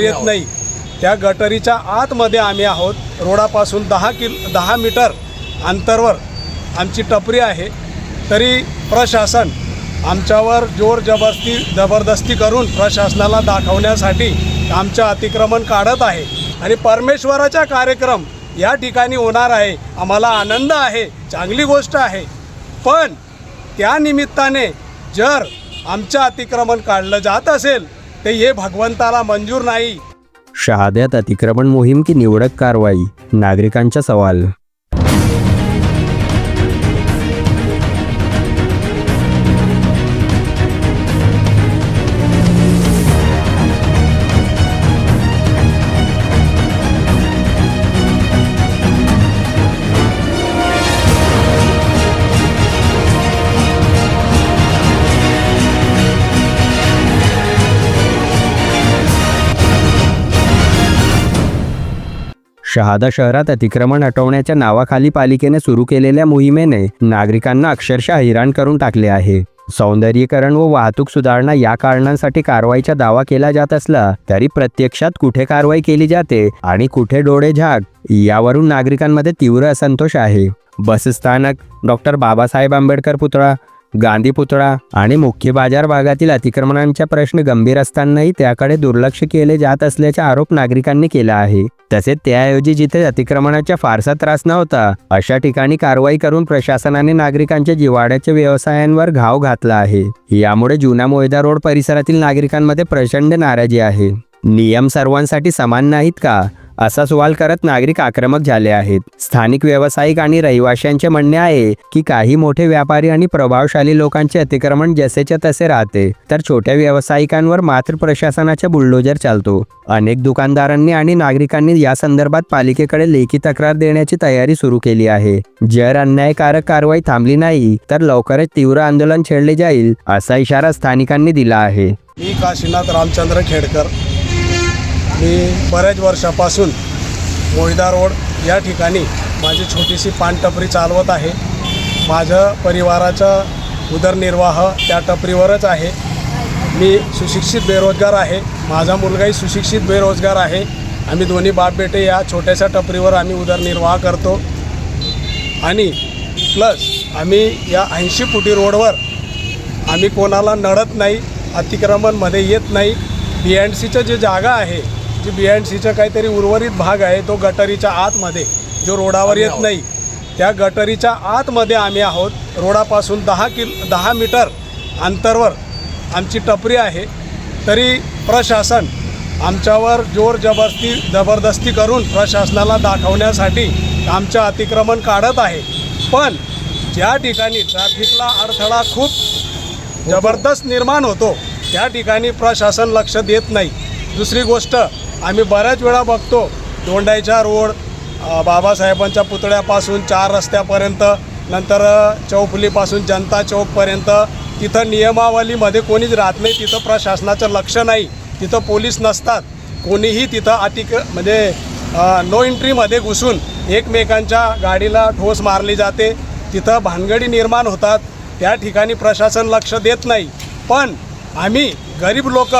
येत नाही. त्या गटरीच्या आतमध्ये आम्ही आहोत. रोडापासून दहा किल दहा मीटर अंतरवर आमची टपरी आहे. तरी प्रशासन आमच्यावर जोर जबरदस्ती जबरदस्ती करून प्रशासनाला दाखवण्यासाठी आमचं अतिक्रमण काढत आहे. आणि परमेश्वराचा कार्यक्रम या ठिकाणी होणार आहे. आम्हाला आनंद आहे. चांगली गोष्ट आहे. पण त्या निमित्ताने जर आमचं अतिक्रमण काढलं जात असेल ते हे भगवंताला मंजूर नाही. शहाद्यात अतिक्रमण मोहीम की निवडक कारवाई? नागरिकांचा सवाल शहादा शहरात अतिक्रमण हटवण्याच्या नावाखाली पालिकेने सुरू केलेल्या मोहिमेने नागरिकांना अक्षरशः हैराण करून टाकले आहे. सौंदर्यीकरण व वाहतूक सुधारणा या कारणांसाठी कारवाईचा दावा केला जात असला तरी प्रत्यक्षात कुठे कारवाई केली जाते आणि कुठे डोळे झाक यावरून नागरिकांमध्ये तीव्र असंतोष आहे. बसस्थानक डॉक्टर बाबासाहेब आंबेडकर पुतळा गांधी पुतळा आणि मुख्य बाजार भागातील अतिक्रमणांचा प्रश्न गंभीर असतानाही त्याकडे दुर्लक्ष केले जात असल्याचा आरोप नागरिकांनी केला आहे. तसेच त्याऐवजी जिथे अतिक्रमणाचा फारसा त्रास नव्हता अशा ठिकाणी कारवाई करून प्रशासनाने नागरिकांच्या जिवाड्याच्या व्यवसायांवर घाव घातला आहे. यामुळे जुना मोयदा रोड परिसरातील नागरिकांमध्ये प्रचंड नाराजी आहे. नियम सर्वांसाठी समान नाहीत का? असा सवाल करत नागरिक आक्रमक झाले आहेत. स्थानिक व्यावसायिक आणि रहिवाशांचे म्हणणे आहे की काही मोठे व्यापारी आणि प्रभावशाली लोकांचे अतिक्रमण जसेच्या तसे राहते. तर छोट्या व्यावसायिकांवर मात्र प्रशासनाचा बुलडोजर चालतो. अनेक दुकानदारांनी आणि नागरिकांनी या संदर्भात पालिकेकडे लेखी तक्रार देण्याची तयारी सुरू केली आहे. जर अन्यायकारक कारवाई थांबली नाही तर लवकरच तीव्र आंदोलन छेडले जाईल असा इशारा स्थानिकांनी दिला आहे. मी काशीनाथ रामचंद्र खेडकर. मी बऱ्याच वर्षापासून मोहिदा रोड या ठिकाणी माझी छोटीशी पानटपरी चालवत आहे. माझं परिवाराचा उदरनिर्वाह त्या टपरीवरच आहे. मी सुशिक्षित बेरोजगार आहे. माझा मुलगाही सुशिक्षित बेरोजगार आहे. आम्ही दोन्ही बाप बेटे या छोट्याशा टपरीवर आम्ही उदरनिर्वाह करतो. आणि प्लस आम्ही या ऐंशी फुटी रोडवर आम्ही कोणाला नडत नाही अतिक्रमणमध्ये येत नाही. बी अँड सीचं जे जागा आहे जी बी एन सीचं काहीतरी उर्वरित भाग आहे तो गटरीच्या आतमध्ये जो रोडावर येत नाही. त्या गटरीच्या आतमध्ये आम्ही आहोत. रोडापासून दहा किल दहा मीटर अंतरवर आमची टपरी आहे. तरी प्रशासन आमच्यावर जोर जबरदस्ती जबरदस्ती करून प्रशासनाला दाखवण्यासाठी आमचं अतिक्रमण काढत आहे. पण ज्या ठिकाणी ट्रॅफिकला अडथळा खूप जबरदस्त निर्माण होतो त्या ठिकाणी प्रशासन लक्ष देत नाही. दुसरी गोष्ट आम्ही बऱ्याच वेळा बघतो दोंडाईच्या रोड बाबासाहेबांच्या पुतळ्यापासून चार रस्त्यापर्यंत नंतर चौफुलीपासून जनता चौकपर्यंत. तिथं नियमावलीमध्ये कोणीच राहत नाही तिथं प्रशासनाचं लक्ष नाही तिथं पोलीस नसतात. कोणीही तिथं अतिक म्हणजे नो एंट्रीमध्ये घुसून एकमेकांच्या गाडीला ठोस मारली जाते. तिथं भानगडी निर्माण होतात. त्या ठिकाणी प्रशासन लक्ष देत नाही. पण आम्ही गरीब लोक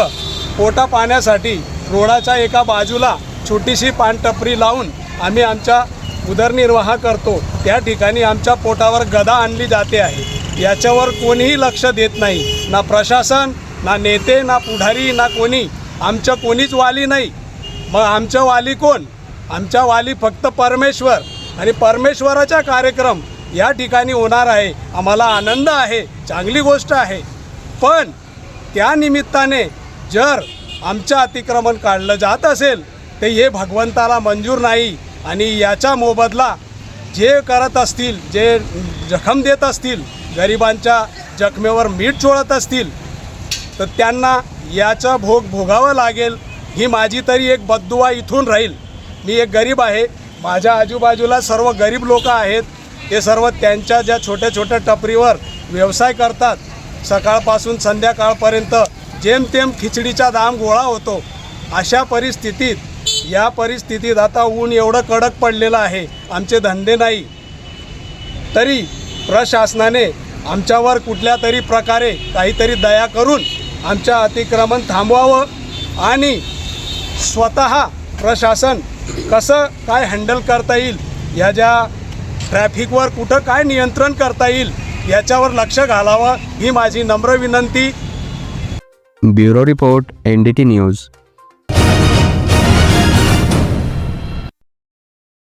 पोटा पाण्यासाठी रोडाच्या एका बाजूला छोटीशी पानटपरी लावून आम्ही आमच्या उदरनिर्वाह करतो. त्या ठिकाणी आमच्या पोटावर गदा आणली जाते आहे. याच्यावर कोणीही लक्ष देत नाही. ना प्रशासन ना नेते ना पुढारी ना कोणी. आमच्या कोणीच वाली नाही. मग आमच्या वाली कोण? आमच्या वाली फक्त परमेश्वर. आणि परमेश्वराचा कार्यक्रम या ठिकाणी होणार आहे. आम्हाला आनंद आहे. चांगली गोष्ट आहे. पण त्या निमित्ताने जर आमचं अतिक्रमण काढलं जात असेल ते हे भगवंताला मंजूर नाही. आणि याचा मोबदला जे करत असतील जे जखम देत असतील गरिबांच्या जखमेवर मीठ चोळत असतील तर त्यांना याचा भोग भोगावं लागेल. ही माझी तरी एक बद्दुवा इथून राहील. मी एक गरीब आहे. माझ्या आजूबाजूला सर्व गरीब लोक आहेत. ते सर्व त्यांच्या ज्या छोट्या छोट्या टपरीवर व्यवसाय करतात. सकाळपासून संध्याकाळपर्यंत जेमतेम खिचडीचा दाम गोळा होतो अशा परिस्थितीत या परिस्थितीत आता ऊन एवढं कडक पडलेलं आहे आमचे धंदे नाही. तरी प्रशासनाने आमच्यावर कुठल्या तरी प्रकारे काहीतरी दया करून आमच्या अतिक्रमण थांबवावं आणि स्वतः प्रशासन कसं काय हँडल करता येईल या ज्या ट्रॅफिकवर कुठं काय नियंत्रण करता येईल याच्यावर लक्ष घालावं ही माझी नम्र विनंती. Bureau report NDT news